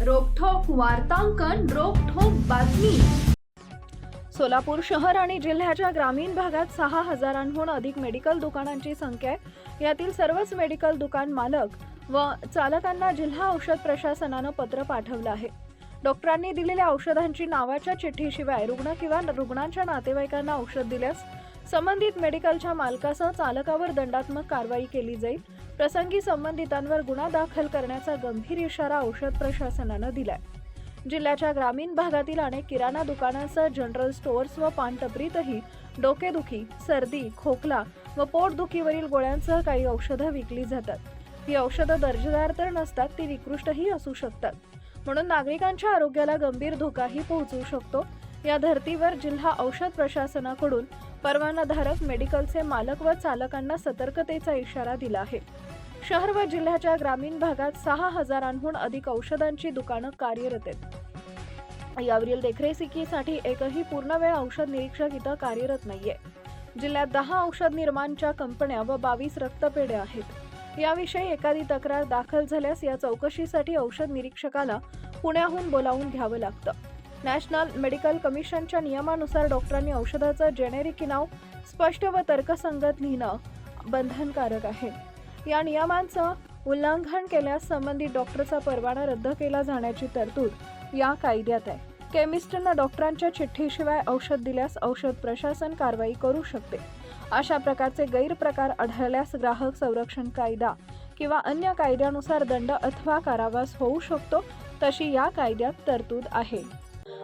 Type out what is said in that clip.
वार्तांकन रोखोक बातमी. सोलापूर शहर आणि जिल्ह्याच्या ग्रामीण भागात सहा हजारांहून अधिक मेडिकल दुकानांची संख्या आहे. यातील सर्वच मेडिकल दुकान मालक व चालकांना जिल्हा औषध प्रशासनानं पत्र पाठवलं आहे. डॉक्टरांनी दिलेल्या औषधांची नावाच्या चिठ्ठीशिवाय रुग्ण किंवा रुग्णांच्या नातेवाईकांना औषध दिल्यास संबंधित मेडिकलच्या मालकासह चालकावर दंडात्मक कारवाई केली जाईल. प्रसंगी संबंधितांवर गुन्हा दाखल करण्याचा गंभीर इशारा औषध प्रशासनानं दिलाय. जिल्ह्याच्या ग्रामीण भागातील अनेक किराणा दुकानांसह जनरल स्टोअर्स व पानटपरीतही डोकेदुखी सर्दी खोकला व पोटदुखीवरील गोळ्यांसह काही औषधं विकली जातात. ही औषधं दर्जेदार तर नसतात ती निकृष्टही असू शकतात. म्हणून नागरिकांच्या आरोग्याला गंभीर धोकाही पोहोचू शकतो. या धर्तीवर जिल्हा औषध प्रशासनाकडून परवानाधारक मेडिकलचे मालक व चालकांना सतर्कतेचा इशारा दिला आहे. शहर व जिल्ह्याच्या ग्रामीण भागात सहा हजारांहून अधिक औषधांची दुकानं कार्यरत आहेत. यावरील देखरेखीसाठी एकही पूर्णवेळ औषध निरीक्षक इथं कार्यरत नाहीये. जिल्ह्यात दहा औषध निर्माणच्या कंपन्या व बावीस रक्तपेढ्या आहेत. याविषयी एखादी तक्रार दाखल झाल्यास या चौकशीसाठी औषध निरीक्षकाला पुण्याहून बोलावून घ्यावं लागतं. नॅशनल मेडिकल कमिशनच्या नियमानुसार डॉक्टरांनी औषधाचं जेनेरिक नाव स्पष्ट व तर्कसंगत लिहिणं बंधनकारक आहे. या नियमांचं उल्लंघन केल्यास संबंधित डॉक्टरचा परवाना रद्द केला जाण्याची तरतूद या कायद्यात आहे. केमिस्टनं डॉक्टरांच्या चिठ्ठीशिवाय औषध दिल्यास औषध प्रशासन कारवाई करू शकते. अशा प्रकारचे गैरप्रकार आढळल्यास ग्राहक संरक्षण कायदा किंवा अन्य कायद्यानुसार दंड अथवा कारावास होऊ शकतो तशी या कायद्यात तरतूद आहे.